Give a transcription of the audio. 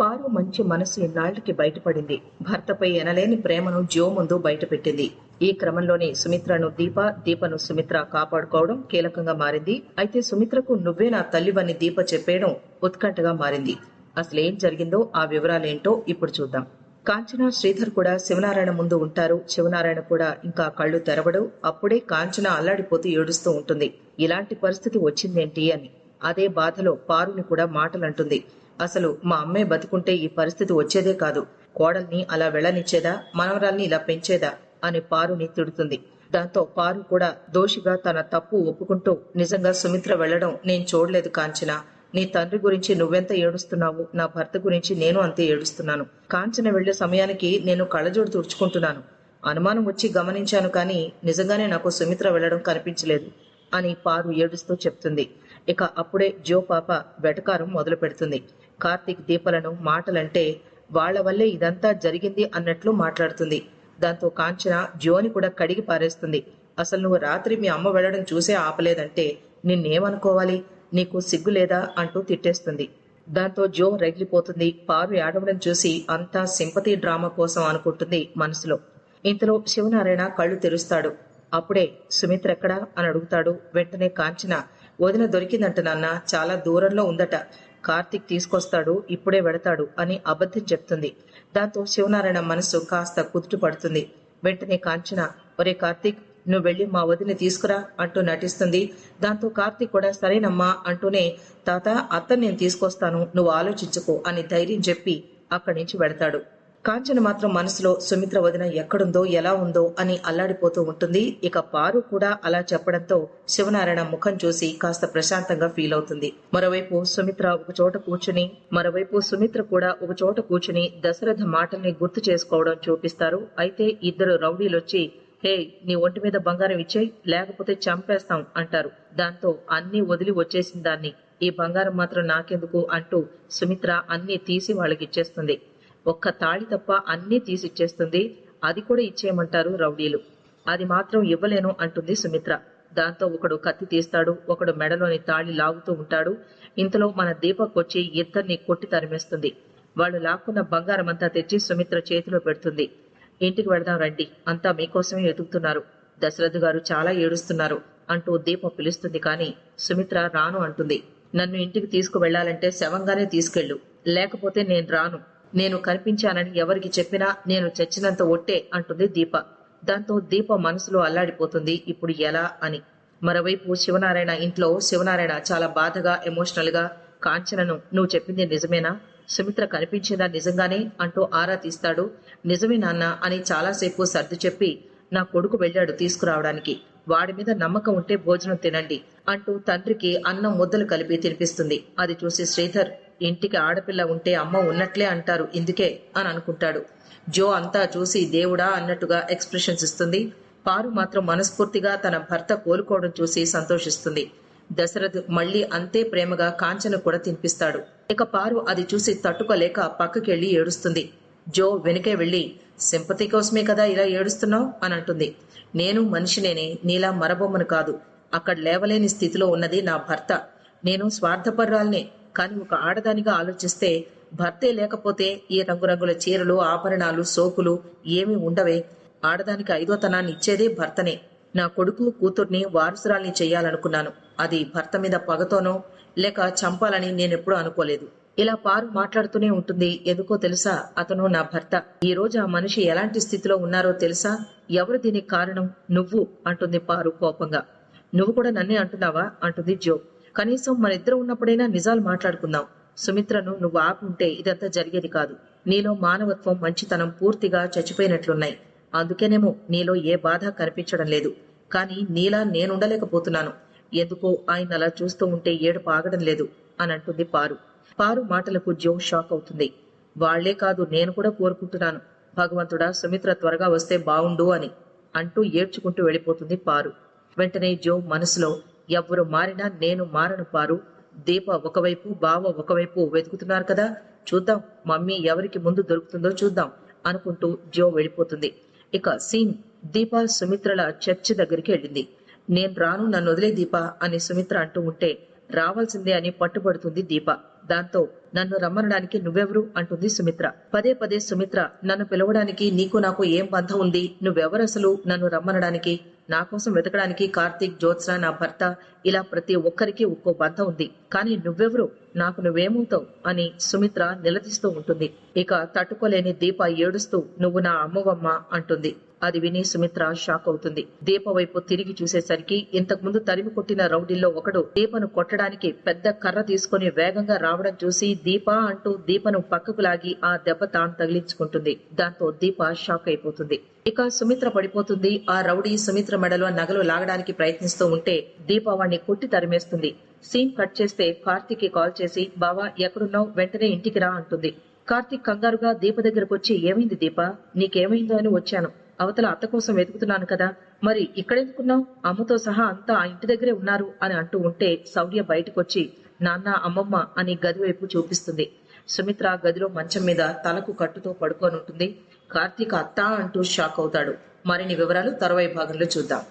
పారు మంచి మనసు ఇన్నాళ్ళకి బయటపడింది. భర్తపై ఎనలేని ప్రేమను జో ముందు బయటపెట్టింది. ఈ క్రమంలోనే సుమిత్రను దీప దీపను సుమిత్ర కాపాడుకోవడం కీలకంగా మారింది. అయితే సుమిత్రకు నువ్వే నా తల్లివని దీప చెప్పేయడం ఉత్కంఠగా మారింది. అసలేం జరిగిందో ఆ వివరాలేంటో ఇప్పుడు చూద్దాం. కాంచన శ్రీధర్ కూడా శివనారాయణ ముందు ఉంటారు. శివనారాయణ కూడా ఇంకా కళ్ళు తెరవడు. అప్పుడే కాంచన అల్లాడిపోతూ ఏడుస్తూ ఉంటుంది. ఇలాంటి పరిస్థితి వచ్చిందేంటి అని. అదే బాధలో పారుని కూడా మాటలంటుంది. అసలు మా అమ్మే బతుకుంటే ఈ పరిస్థితి వచ్చేదే కాదు. కోడల్ని అలా వెళ్ళనిచ్చేదా? మనవరాల్ని ఇలా పెంచేదా? అని పారుని తిడుతుంది. దాంతో పారు కూడా దోషిగా తన తప్పు ఒప్పుకుంటూ నిజంగా సుమిత్ర వెళ్ళడం నేను చూడలేదు కాంచన. నీ తండ్రి గురించి నువ్వెంత ఏడుస్తున్నావు? నా భర్త గురించి నేను అంతే ఏడుస్తున్నాను. కాంచన వెళ్ళే సమయానికి నేను కళ్ళజోడు తుడుచుకుంటున్నాను. అనుమానం వచ్చి గమనించాను కానీ నిజంగానే నాకు సుమిత్ర వెళ్ళడం కనిపించలేదు అని పారు ఏడుస్తూ చెప్తుంది. ఇక అప్పుడే జో పాప వెటకారం మొదలు పెడుతుంది. కార్తీక్ దీపలను మాటలంటే వాళ్ళ వల్లే ఇదంతా జరిగింది అన్నట్లు మాట్లాడుతుంది. దాంతో కాంచన జోని కూడా కడిగి పారేస్తుంది. అసలు నువ్వు రాత్రి మీ అమ్మ వెళ్ళడం చూసే ఆపలేదంటే నిన్నేమనుకోవాలి? నీకు సిగ్గు లేదా? అంటూ తిట్టేస్తుంది. దాంతో జో రగిలిపోతుంది. పారు ఏడవడం చూసి అంతా సింపతి డ్రామా కోసం అనుకుంటుంది మనసులో. ఇంతలో శివనారాయణ కళ్ళు తెరుస్తాడు. అప్పుడే సుమిత్ర ఎక్కడా అని అడుగుతాడు. వెంటనే కాంచన వదిన దొరికిందంట నాన్న చాలా దూరంలో ఉందట. కార్తీక్ తీసుకొస్తాడు ఇప్పుడే వెడతాడు అని అబద్ధం చెప్తుంది. దాంతో శివనారాయణ మనసు కాస్త కుదుట పడుతుంది. వెంటనే కాంచన ఒరే కార్తీక్ నువ్వు వెళ్ళి మా వదిని తీసుకురా అంటూ నటిస్తుంది. దాంతో కార్తీక్ కూడా సరేనమ్మా అంటూనే తాత అత్త నేను తీసుకొస్తాను నువ్వు ఆలోచించుకో అని ధైర్యం చెప్పి అక్కడి నుంచి వెడతాడు. కాంచన మాత్రం మనసులో సుమిత్ర వదిన ఎక్కడుందో ఎలా ఉందో అని అల్లాడిపోతూ ఉంటుంది. ఇక పారు కూడా అలా చెప్పడంతో శివనారాయణ ముఖం చూసి కాస్త ప్రశాంతంగా ఫీల్ అవుతుంది. మరోవైపు సుమిత్ర ఒక చోట కూర్చుని మరోవైపు సుమిత్ర కూడా ఒక చోట కూర్చుని దశరథ మాటల్ని గుర్తు చేసుకోవడం చూపిస్తారు. అయితే ఇద్దరు రౌడీలొచ్చి హే నీ ఒంటి మీద బంగారం ఇచ్చేయి లేకపోతే చంపేస్తాం అంటారు. దాంతో అన్ని వదిలి వచ్చేసిన దాన్ని ఈ బంగారం మాత్రం నాకెందుకు? అంటూ సుమిత్ర అన్ని తీసి వాళ్ళకి ఇచ్చేస్తుంది ఒక్క తాళి తప్ప అన్నీ తీసిచ్చేస్తుంది. అది కూడా ఇచ్చేయమంటారు రౌడీలు. అది మాత్రం ఇవ్వలేను అంటుంది సుమిత్ర. దాంతో ఒకడు కత్తి తీస్తాడు ఒకడు మెడలోని తాళి లాగుతూ ఉంటాడు. ఇంతలో మన దీపక్ వచ్చి ఇద్దరిని కొట్టి తరిమేస్తుంది. వాళ్ళు లాక్కున్న బంగారం అంతా తెచ్చి సుమిత్ర చేతిలో పెడుతుంది. ఇంటికి వెళదాం రండి అంతా మీకోసమే వెతుకుతున్నారు. దశరథ్ గారు చాలా ఏడుస్తున్నారు అంటూ దీప పిలుస్తుంది కానీ సుమిత్ర రాను అంటుంది. నన్ను ఇంటికి తీసుకువెళ్ళాలంటే శవంగానే తీసుకెళ్ళు లేకపోతే నేను రాను. నేను కనిపించానని ఎవరికి చెప్పినా నేను చచ్చినంత ఒట్టే అంటుంది దీప. దాంతో దీప మనసులో అల్లాడిపోతుంది ఇప్పుడు ఎలా అని. మరోవైపు శివనారాయణ ఇంట్లో శివనారాయణ చాలా బాధగా ఎమోషనల్గా కాంచనను నువ్వు చెప్పింది నిజమేనా? సుమిత్ర కనిపించిందా నిజంగానే? అంటూ ఆరా తీస్తాడు. నిజమే నాన్న అని చాలాసేపు సర్ది చెప్పి నా కొడుకు వెళ్ళాడు తీసుకురావడానికి. వాడి మీద నమ్మకం ఉంటే భోజనం తినండి అంటూ తండ్రికి అన్నం ముద్దలు కలిపి తినిపిస్తుంది. అది చూసి శ్రీధర్ ఇంటికి ఆడపిల్ల ఉంటే అమ్మ ఉన్నట్లే అంటారు. ఇందుకే అని అనుకుంటాడు. జో అంతా చూసి దేవుడా అన్నట్టుగా ఎక్స్ప్రెషన్స్ ఇస్తుంది. పారు మాత్రం మనస్ఫూర్తిగా తన భర్త కోలుకోవడం చూసి సంతోషిస్తుంది. దశరథ్ మళ్ళీ అంతే ప్రేమగా కాంచను కూడా తినిపిస్తాడు. ఇక పారు అది చూసి తట్టుకోలేక పక్కకెళ్ళి ఏడుస్తుంది. జో వెనుకే వెళ్ళి సింపతి కోసమే కదా ఇలా ఏడుస్తున్నావు? అని అంటుంది. నేను మనిషినేనే నీలా మరబొమ్మను కాదు. అక్కడ లేవలేని స్థితిలో ఉన్నది నా భర్త. నేను స్వార్థపర్రాల్నే. కానీ ఒక ఆడదానిగా ఆలోచిస్తే భర్తే లేకపోతే ఈ రంగురంగుల చీరలు ఆభరణాలు సోకులు ఏమీ ఉండవే. ఆడదానికి ఐదో తనాన్ని ఇచ్చేదే భర్తనే. నా కొడుకు కూతుర్ని వారసురాల్ని చెయ్యాలనుకున్నాను అది భర్త మీద పగతోనో లేక చంపాలని నేనెప్పుడూ అనుకోలేదు. ఇలా పారు మాట్లాడుతూనే ఉంటుంది. ఎందుకో తెలుసా? అతను నా భర్త. ఈ రోజు ఆ మనిషి ఎలాంటి స్థితిలో ఉన్నారో తెలుసా? ఎవరు దీనికి కారణం? నువ్వు అంటుంది పారు కోపంగా. నువ్వు కూడా నన్నే అంటున్నావా? అంటుంది జో. కనీసం మన ఇద్దరు ఉన్నప్పుడైనా నిజాలు మాట్లాడుకుందాం. సుమిత్రను నువ్వు ఆపుంటే ఇదంతా జరిగేది కాదు. నీలో మానవత్వం మంచితనం పూర్తిగా చచ్చిపోయినట్లున్నాయి. అందుకేనేమో నీలో ఏ బాధ కనిపించడం లేదు. కానీ నీలా నేనుండలేకపోతున్నాను. ఎందుకో ఆయన అలా చూస్తూ ఉంటే ఏడుపు ఆగడం లేదు అని అంటుంది పారు. పారు మాటలకు జో షాక్ అవుతుంది. వాళ్ళే కాదు నేను కూడా కోరుకుంటున్నాను. భగవంతుడా సుమిత్ర త్వరగా వస్తే బావుండు అని అంటూ ఏడ్చుకుంటూ వెళ్ళిపోతుంది పారు. వెంటనే జో మనసులో ఎవ్వరు మారినా నేను మారను పారు. దీప ఒకవైపు బావ ఒకవైపు వెతుకుతున్నారు కదా. చూద్దాం మమ్మీ ఎవరికి ముందు దొరుకుతుందో చూద్దాం అనుకుంటూ జో వెళ్ళిపోతుంది. ఇక సీన్ దీప సుమిత్రల చర్చి దగ్గరికి వెళ్ళింది. నేను రాను నన్ను వదిలే దీప అని సుమిత్ర అంటూ ఉంటే రావాల్సిందే అని పట్టుబడుతుంది దీప. దాంతో నన్ను రమ్మనడానికి నువ్వెవరు? అంటుంది సుమిత్ర. పదే పదే సుమిత్ర నన్ను పిలవడానికి నీకు నాకు ఏం బంధం ఉంది? నువ్వెవరసలు నన్ను రమ్మనడానికి నా కోసం వెతకడానికి కార్తీక్ జ్యోత్స్న నా భర్త ఇలా ప్రతి ఒక్కరికి ఒక్కో బంధం ఉంది. కానీ నువ్వెవరు? నాకు నువ్వేమవుతావు? అని సుమిత్ర నిలదీస్తూ ఉంటుంది. ఇక తట్టుకోలేని దీప ఏడుస్తూ నువ్వు నా అమ్మవమ్మ అంటుంది. అది విని సుమిత్ర షాక్ అవుతుంది. దీప వైపు తిరిగి చూసేసరికి ఇంతకు ముందు తరిమి కొట్టిన రౌడీల్లో ఒకడు దీపను కొట్టడానికి పెద్ద కర్ర తీసుకుని వేగంగా రావడం చూసి దీప అంటూ దీపను పక్కకు లాగి ఆ దెబ్బ తాను తగిలించుకుంటుంది. దాంతో దీప షాక్ అయిపోతుంది. ఇక సుమిత్ర పడిపోతుంది. ఆ రౌడీ సుమిత్ర మెడలో నగలు లాగడానికి ప్రయత్నిస్తూ ఉంటే దీప వాణ్ణి కొట్టి తరిమేస్తుంది. సీన్ కట్ చేస్తే కార్తీక్కి కాల్ చేసి బావా ఎక్కడున్నావు? వెంటనే ఇంటికి రా అంటుంది. కార్తీక్ కంగారుగా దీప దగ్గరకు వచ్చి ఏమైంది దీప? నీకేమైందో అని వచ్చాను. అవతల అత్త కోసం వెతుకుతున్నాను కదా. మరి ఇక్కడెందుకున్నావు? అమ్మతో సహా అంతా ఆ ఇంటి దగ్గరే ఉన్నారు అని అంటూ ఉంటే శౌర్య బయటకొచ్చి నాన్న అమ్మమ్మ అని గది వైపు చూపిస్తుంది. సుమిత్ర గదిలో మంచం మీద తలకు కట్టుతో పడుకొని ఉంటుంది కార్తీక్ అత్త అంటూ షాక్ అవుతాడు. మరిన్ని వివరాలు తర్వాయి భాగంలో చూద్దాం.